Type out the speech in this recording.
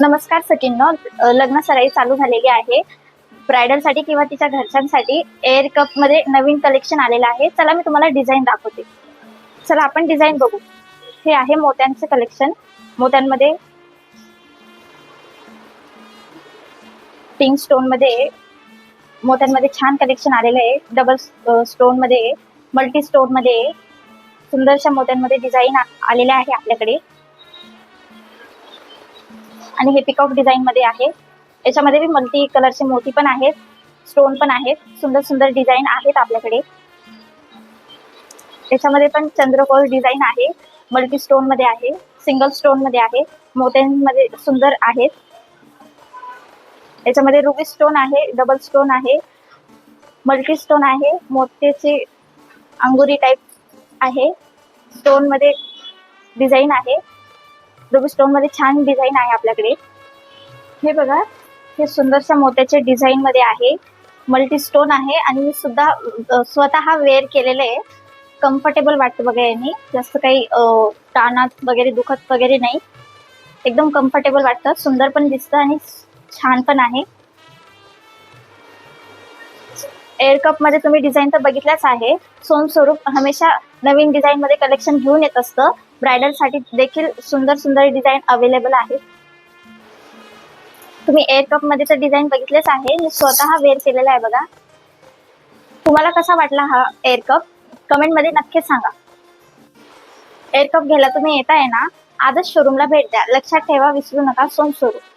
नमस्कार सचिन लग्न सराई चालू झालेली आहे. ब्रायडलसाठी किंवा तिच्या घरच्यांसाठी एअर कपमध्ये नवीन कलेक्शन आलेलं आहे. चला मी तुम्हाला डिझाईन दाखवते. चला आपण डिझाईन बघू. हे आहे मोत्यांचे कलेक्शन मोत्यांमध्ये पिंक स्टोनमध्ये मोत्यांमध्ये छान कलेक्शन आलेलं आहे. डबल स्टोनमध्ये मल्टी स्टोनमध्ये सुंदरशा मोत्यांमध्ये डिझाईन आलेल्या आहे आपल्याकडे. आणि हे पिकॉक डिझाईन मध्ये आहे. याच्यामध्ये बी मल्टी कलरचे मोती पण आहेत. स्टोन पण आहेत. सुंदर सुंदर डिझाईन आहेत आपल्याकडे. याच्यामध्ये पण चंद्रकोर डिझाईन आहे. मल्टी स्टोनमध्ये आहे. सिंगल स्टोनमध्ये आहे. मोत्यांमध्ये सुंदर आहेत. याच्यामध्ये रुबी स्टोन आहे. डबल स्टोन आहे. मल्टी स्टोन आहे. मोत्याचे अंगुरी टाईप आहे. स्टोनमध्ये डिझाईन आहे. रुबी स्टोनमध्ये छान डिझाईन आहे आपल्याकडे. हे बघा हे सुंदरशा मोत्याच्या डिझाईन मध्ये आहे. मल्टी स्टोन आहे आणि मी सुद्धा स्वतः वेअर केलेलं आहे. कम्फर्टेबल वाटतं बघा यांनी. जास्त काही अ, कानात वगैरे दुखत वगैरे नाही. एकदम कम्फर्टेबल वाटतं. सुंदर पण दिसतं आणि छान पण आहे. एअर कपमध्ये तुम्ही डिझाईन तर बघितल्याच आहे. सोन स्वरूप हमेशा नवीन डिझाईन मध्ये कलेक्शन घेऊन येत असतं. ब्रायडलसाठी देखील सुंदर सुंदर डिझाईन अवेलेबल आहे तुम्ही एअर कपमध्ये तर डिझाईन बघितलेच आहे. मी स्वतः वेअर केलेला आहे बघा. तुम्हाला कसा वाटला हा एअर कप? कमेंटमध्ये नक्कीच सांगा. एअर कप घ्यायला तुम्ही येताय ना? आजच शोरूमला भेट द्या. लक्षात ठेवा विसरू नका. सोमस्वरूप